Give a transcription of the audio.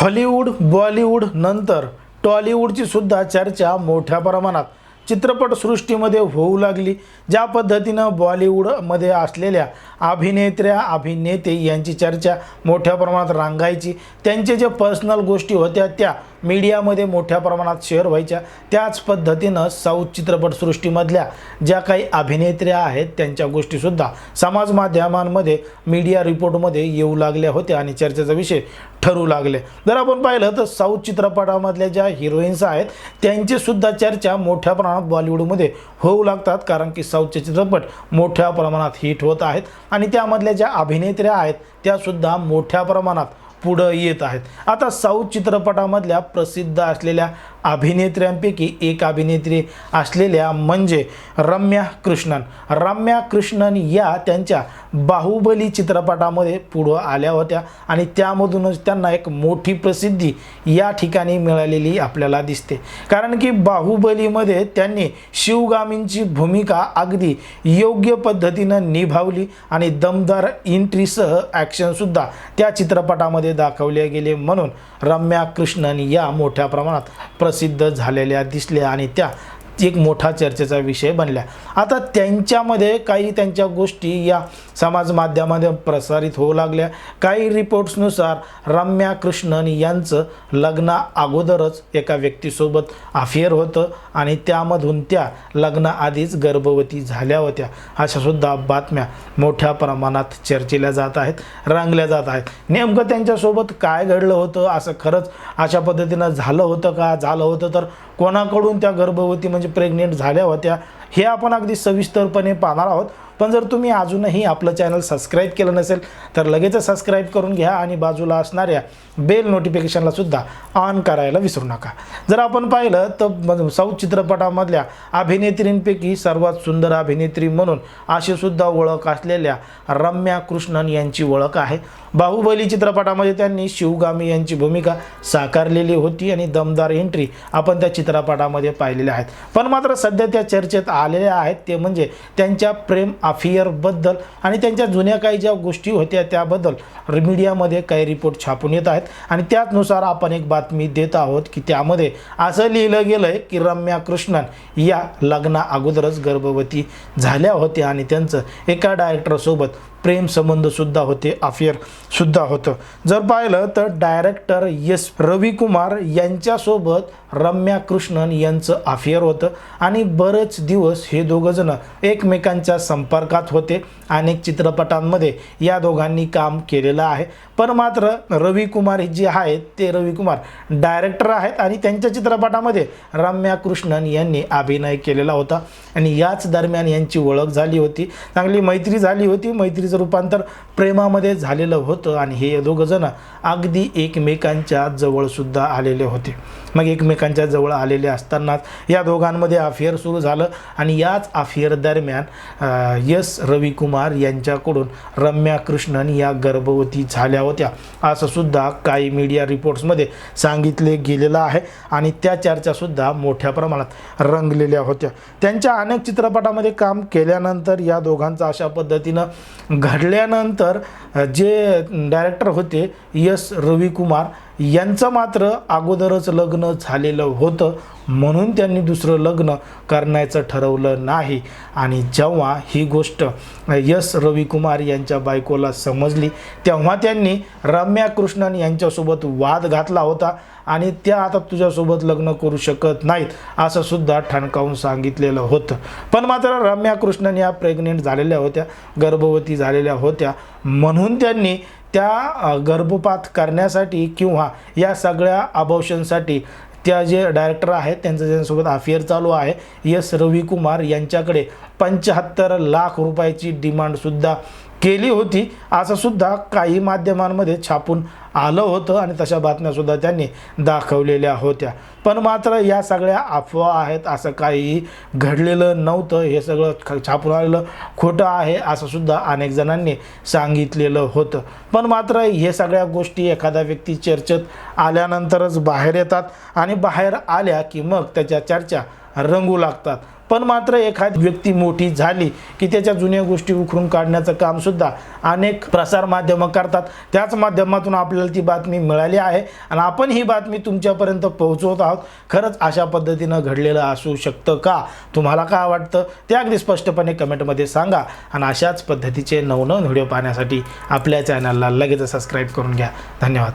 Hollywood Bollywood नंतर टॉलिवूडची सुद्धा चर्चा मोठ्या प्रमाणात. चित्रपटसृष्टीमध्ये होऊ लागली. ज्या पद्धतीनं बॉलिवूडमध्ये असलेल्या अभिनेत्र्या अभिनेते यांची चर्चा मोठ्या प्रमाणात रांगायची. त्यांचे जे पर्सनल गोष्टी होत्या त्या मीडियामध्ये मोठ्या प्रमाणात शेअर व्हायच्या. त्याच पद्धतीनं साऊथ चित्रपटसृष्टीमधल्या ज्या काही अभिनेत्र्या आहेत त्यांच्या गोष्टीसुद्धा समाज माध्यमांमध्ये मीडिया रिपोर्टमध्ये येऊ लागल्या होत्या आणि चर्चेचा विषय ठरू लागले. जर आपण पाहिलं तर साऊथ चित्रपटामधल्या ज्या हिरोईन्स आहेत त्यांचीसुद्धा चर्चा मोठ्या प्रमाणात बॉलिवूडमध्ये होऊ लागतात कारण की साऊथचे चित्रपट मोठ्या प्रमाणात हिट होत आहेत. आणि त्यामधल्या ज्या अभिनेत्र्या आहेत त्यासुद्धा मोठ्या प्रमाणात पुढं येत आहेत. आता साऊथ चित्रपटामधल्या प्रसिद्ध असलेल्या अभिनेत्र्यांपैकी एक अभिनेत्री असलेल्या म्हणजे रम्या कृष्णन. रम्या कृष्णन या त्यांच्या बाहुबली चित्रपटामध्ये पुढं आल्या होत्या आणि त्यामधूनच त्यांना एक मोठी प्रसिद्धी या ठिकाणी मिळालेली आपल्याला दिसते. कारण की बाहुबलीमध्ये त्यांनी शिवगामींची भूमिका अगदी योग्य पद्धतीनं निभावली आणि दमदार एंट्रीसह ॲक्शनसुद्धा त्या चित्रपटामध्ये दाखवले गेले म्हणून रम्या कृष्णन या मोठ्या प्रमाणात प्रसिद्ध झालेल्या दिसल्या आणि त्या एक मोठा चर्चेचा विषय बनल्या. आता त्यांच्यामध्ये काही त्यांच्या गोष्टी या समाज माध्यमामध्ये प्रसारित होऊ लागल्या. काही रिपोर्ट्सनुसार रम्या कृष्णन यांचं लग्ना अगोदरच एका व्यक्तीसोबत अफेअर होतं आणि त्यामधून त्या लग्नाआधीच गर्भवती झाल्या होत्या. अशासुद्धा बातम्या मोठ्या प्रमाणात चर्चेल्या जात आहेत रंगल्या जात आहेत. नेमकं त्यांच्यासोबत काय घडलं होतं असं खरंच अशा पद्धतीनं झालं होतं का? झालं होतं तर कोणाकडून त्या गर्भवती म्हणजे प्रेग्नेंट झाल्या होत्या. हे आपण अगदी सविस्तरपणे पाहणार आहोत. पण जर तुम्ही अजूनही आपलं चॅनल सबस्क्राईब केलं नसेल तर लगेच सबस्क्राईब करून घ्या आणि बाजूला असणाऱ्या बेल नोटिफिकेशनला सुद्धा ऑन करायला विसरू नका. जर आपण पाहिलं तर साऊथ चित्रपटामधल्या अभिनेत्रींपैकी सर्वात सुंदर अभिनेत्री म्हणून अशी सुद्धा ओळख असलेल्या रम्या कृष्णन यांची ओळख आहे. बाहुबली चित्रपटामध्ये त्यांनी शिवगामी यांची भूमिका साकारलेली होती आणि दमदार एंट्री आपण त्या चित्रपटामध्ये पाहिलेल्या आहेत. पण मात्र सध्या त्या चर्चेत आलेल्या आहेत ते म्हणजे त्यांच्या प्रेम अफियरबद्दल आणि त्यांच्या जुन्या काही ज्या गोष्टी होत्या त्याबद्दल मीडियामध्ये काही रिपोर्ट छापून येत आहेत. आणि त्याचनुसार आपण एक बातमी देत आहोत की त्यामध्ये असं लिहिलं गेलं आहे की रम्या कृष्णन या लग्ना अगोदरच गर्भवती झाल्या होत्या आणि त्यांचं एका डायरेक्टरसोबत प्रेम संबंधसुद्धा होते अफेअरसुद्धा होतं. जर पाहिलं तर डायरेक्टर यस रविकुमार यांच्यासोबत रम्या कृष्णन यांचं अफेअर होतं आणि बरेच दिवस हे दोघंजणं एकमेकांच्या संपर्कात होते. अनेक चित्रपटांमध्ये या दोघांनी काम केलेलं आहे. पण मात्र रविकुमार जे आहेत ते रविकुमार डायरेक्टर आहेत आणि त्यांच्या चित्रपटामध्ये रम्या कृष्णन यांनी अभिनय केलेला होता. आणि याच दरम्यान यांची ओळख झाली होती. चांगली मैत्री झाली होती. मैत्री मैत्रीचं रूपांतर प्रेमामध्ये झालेलं होतं आणि हे दोघंजणं अगदी एकमेकांच्या जवळसुद्धा आलेले होते. मग एकमेकांच्या जवळ आलेले असतानाच या दोघांमध्ये अफेअर सुरू झालं आणि याच अफेअर दरम्यान यस रविकुमार यांच्याकडून रम्या कृष्णन या गर्भवती झाल्या होत्या. असं सुद्धा काही मीडिया रिपोर्ट्समध्ये सांगितले गेलेलं आहे आणि त्या चर्चासुद्धा मोठ्या प्रमाणात रंगलेल्या होत्या. त्यांच्या अनेक चित्रपटामध्ये काम केल्यानंतर या दोघांचं अशा पद्धतीनं घडल्यानंतर जे डायरेक्टर होते यस रविकुमार यांचं मात्र अगोदरच लग्न झालेलं होतं. म्हणून त्यांनी दुसरं लग्न करण्याचं ठरवलं नाही. आणि जेव्हा ही गोष्ट यस रविकुमार यांच्या बायकोला समजली तेव्हा त्यांनी रम्या कृष्णन यांच्यासोबत वाद घातला होता. आणि त्या आता तुझ्यासोबत लग्न करू शकत नाहीत असं सुद्धा ठणकावून सांगितलेलं होतं. पण मात्र रम्या कृष्णन या प्रेग्नेंट झालेल्या होत्या गर्भवती झालेल्या होत्या. म्हणून त्यांनी त्या गर्भपात करण्यासाठी किंवा या सगळ्या अबॉर्शनसाठी त्या जे डायरेक्टर आहेत त्यांचं ज्यांच्यासोबत अफेअर चालू आहे यस रविकुमार यांच्याकडे पंच्याहत्तर लाख रुपयाची डिमांडसुद्धा केली होती. असं सुद्धा काही माध्यमांमध्ये छापून आलं होतं आणि तशा बातम्यासुद्धा त्यांनी दाखवलेल्या होत्या. पण मात्र या सगळ्या अफवा आहेत असं काही घडलेलं नव्हतं. हे सगळं ख- छापून आलेलं खोटं आहे असं सुद्धा अनेक जणांनी सांगितलेलं होतं. पण मात्र हे सगळ्या गोष्टी एखादा व्यक्ती चर्चेत आल्यानंतरच बाहेर येतात आणि बाहेर आल्या की मग त्याच्या चर्चा रंगू लागतात. पण मात्र एखादी व्यक्ती मोठी झाली की त्याच्या जुन्या गोष्टी उखरून काढण्याचं कामसुद्धा अनेक प्रसार माध्यमं करतात. त्याच माध्यमातून आपल्याला ती बातमी मिळाली आहे आणि आपण ही बातमी तुमच्यापर्यंत पोहोचवत आहोत. खरंच अशा पद्धतीनं घडलेलं असू शकतं का? तुम्हाला काय वाटतं? ते अगदी स्पष्टपणे कमेंटमध्ये सांगा. आणि अशाच पद्धतीचे नवनवन व्हिडिओ पाहण्यासाठी आपल्या चॅनलला लगेच सबस्क्राईब करून घ्या. धन्यवाद.